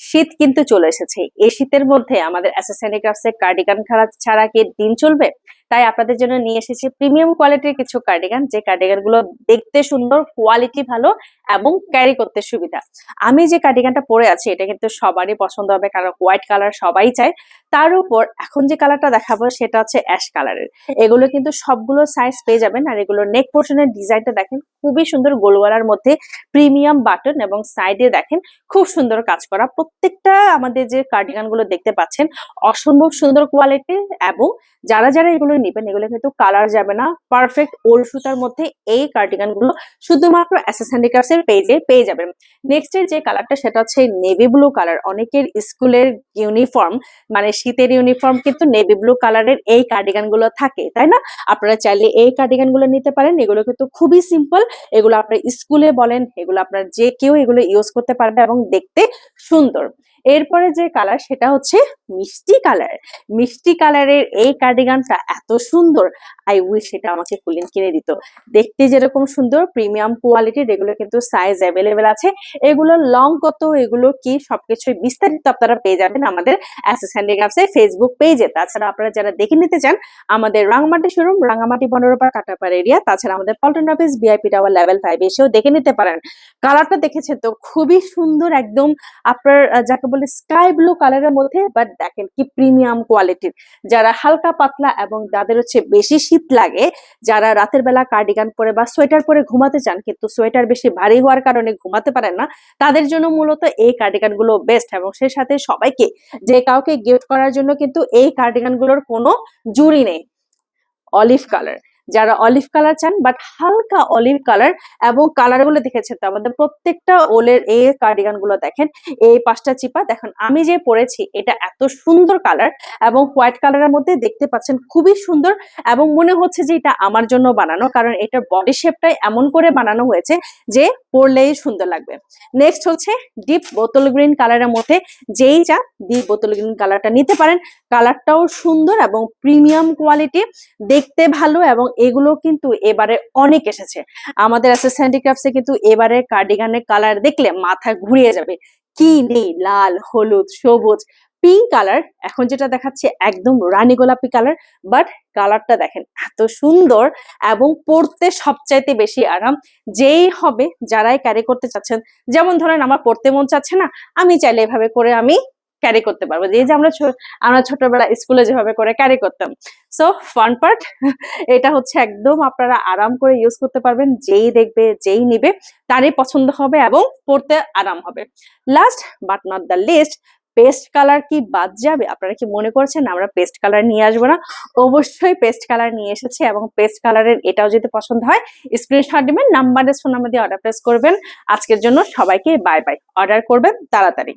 শীত কিন্তু চলে এসেছে। এই শীতের মধ্যে আমাদের অ্যাসেসেনি ক্রাফটসের কার্ডিগান খারাপ ছাড়া কি দিন চলবে? তাই আপনাদের জন্য নিয়ে এসেছি প্রিমিয়াম কোয়ালিটির কিছু কার্ডিগান যে কার্ডিগানগুলো দেখতে সুন্দর কোয়ালিটি ভালো এবং ক্যারি করতে সুবিধা। আমি যে কার্ডিগানটা পরে আছি, এটা কিন্তু সবারই পছন্দ হবে কারণ হোয়াইট কালার সবাই চায়। তার উপর এখন যে কালারটা দেখাবো, সেটা হচ্ছে অ্যাশ কালারের এগুলো কিন্তু সবগুলো সাইজ পেয়ে যাবেন আর এগুলো নেক পোর্শনের ডিজাইনটা দেখেন, খুবই সুন্দর গোলগলার মধ্যে প্রিমিয়াম বাটন এবং সাইডে দেখেন, খুব সুন্দর কাজ করা। প্রত্যেকটা আমাদের যে কার্ডিগানগুলো দেখতে পাচ্ছেন, অসম্ভব সুন্দর কোয়ালিটি এবং যারা যারা এগুলো নেবেন এগুলো কিন্তু কালার যাবে না। পারফেক্ট ওল সুতার মধ্যে এই কার্ডিগানগুলো শুধুমাত্র অ্যাসেস এর পেজে পেয়ে যাবেন। নেক্সট এর যে কালারটা সেটা হচ্ছে নেভি ব্লু কালার অনেকের স্কুলের ইউনিফর্ম মানে শীতের ইউনিফর্ম কিন্তু নেভি ব্লু কালারের এই কার্ডিগানগুলো থাকে, তাই না? আপনারা চাইলে এই কার্ডিগানগুলো নিতে পারেন। এগুলো কিন্তু খুবই সিম্পল এগুলো আপনার স্কুলে বলেন, এগুলো আপনার যে কেউ এগুলো ইউজ করতে পারবে এবং দেখতে সুন্দর। এরপরে যে কালার সেটা হচ্ছে মিষ্টি কালার মিষ্টি কালারের এই কার্ডিগানটা এত সুন্দর আই উইশ এটা আমাকে কুলিন কিনে দিত। দেখতে যেরকম সুন্দর প্রিমিয়াম কোয়ালিটির এগুলো কিন্তু সাইজ অ্যাভেলেবেল আছে। এগুলো লং কত, এগুলো কি সবকিছু বিস্তারিত আপনারা পেয়ে যাবেন আমাদের অ্যাসেস এর ফেসবুক পেজে তাছাড়া আপনারা যারা দেখে নিতে চান, আমাদের রাঙামাটি শোরুম রাঙামাটি বনরূপা কাটাপাড় এরিয়া তাছাড়া আমাদের Paltan office BIP tower level five এসেও দেখে নিতে পারেন। কালারটা দেখেছেন তো? খুবই সুন্দর, একদম আপনার যাকে বলে স্কাই ব্লু কালারের মধ্যে বাট দেখেন কি প্রিমিয়াম কোয়ালিটির যারা হালকা পাতলা এবং যাদের হচ্ছে বেশি শীত লাগে, যারা রাতের বেলা কার্ডিগান পরে বা সোয়েটার পরে ঘুমাতে চান, কিন্তু সোয়েটার বেশি ভারী হওয়ার কারণে ঘুমাতে পারেন না, তাদের জন্য মূলত এই কার্ডিগানগুলো বেস্ট এবং সেই সাথে সবাইকে, যে কাউকে গিফট করার জন্য কিন্তু এই কার্ডিগানগুলোর কোনো জুড়ি নেই। অলিভ কালার যারা অলিভ কালার চান বাট হালকা অলিভ কালার এবং কালারগুলো দেখেছেন তো আমাদের প্রত্যেকটা ওলের এ কার্ডিগানগুলো দেখেন, এই পাঁচটা চিপা। দেখেন, আমি যে পরেছি, এটা এত সুন্দর কালার এবং হোয়াইট কালারের মধ্যে দেখতে পাচ্ছেন খুবই সুন্দর এবং মনে হচ্ছে যে এটা আমার জন্য বানানো, কারণ এটার বডি শেপটাই এমন করে বানানো হয়েছে যে পরলেই সুন্দর লাগবে। নেক্সট হচ্ছে ডিপ বোতল গ্রিন কালারের মধ্যে যেই যা ডিপ বোতল গ্রিন কালারটা নিতে পারেন। কালারটাও সুন্দর এবং প্রিমিয়াম কোয়ালিটি দেখতে ভালো এবং এগুলো কিন্তু এবারে অনেক এসেছে। আমাদের অ্যাসেস হ্যান্ডিক্রাফটসে কিন্তু এবারে কার্ডিগানের কালার দেখলে মাথা ঘুরিয়ে যাবে। কি নেই? লাল, হলুদ, সবুজ পিঙ্ক কালার এখন যেটা দেখাচ্ছে একদম রানী গোলাপি কালার বাট কালারটা দেখেন এত সুন্দর এবং পরতে সবচাইতে বেশি আরাম। যেই হবে, যারাই ক্যারি করতে চাচ্ছেন, যেমন ধরেন আমার পড়তে মন চাচ্ছে না, আমি চাইলে এভাবে করে আমি ক্যারি করতে পারব। এই যে আমরা আমরা ছোটবেলা স্কুলে যেভাবে করে ক্যারি করতাম। সো ফান পার্ট এটা হচ্ছে একদম আপনারা আরাম করে ইউজ করতে পারবেন, যেই দেখবে, যেই নিবে, তারই পছন্দ হবে এবং পড়তে আরাম হবে। Last but not the least paste colour কি বাদ যাবে? আপনারা কি মনে করছেন? আমরা পেস্ট কালার নিয়ে আসব না। অবশ্যই পেস্ট কালার নিয়ে এসেছি এবং পেস্ট কালারের এটাও যদি পছন্দ হয় স্ক্রিনশট দিবেন নাম্বারের ফোন নাম্বার দিয়ে অর্ডার প্লেস করবেন। আজকের জন্য সবাইকে বাই বাই অর্ডার করবেন তাড়াতাড়ি।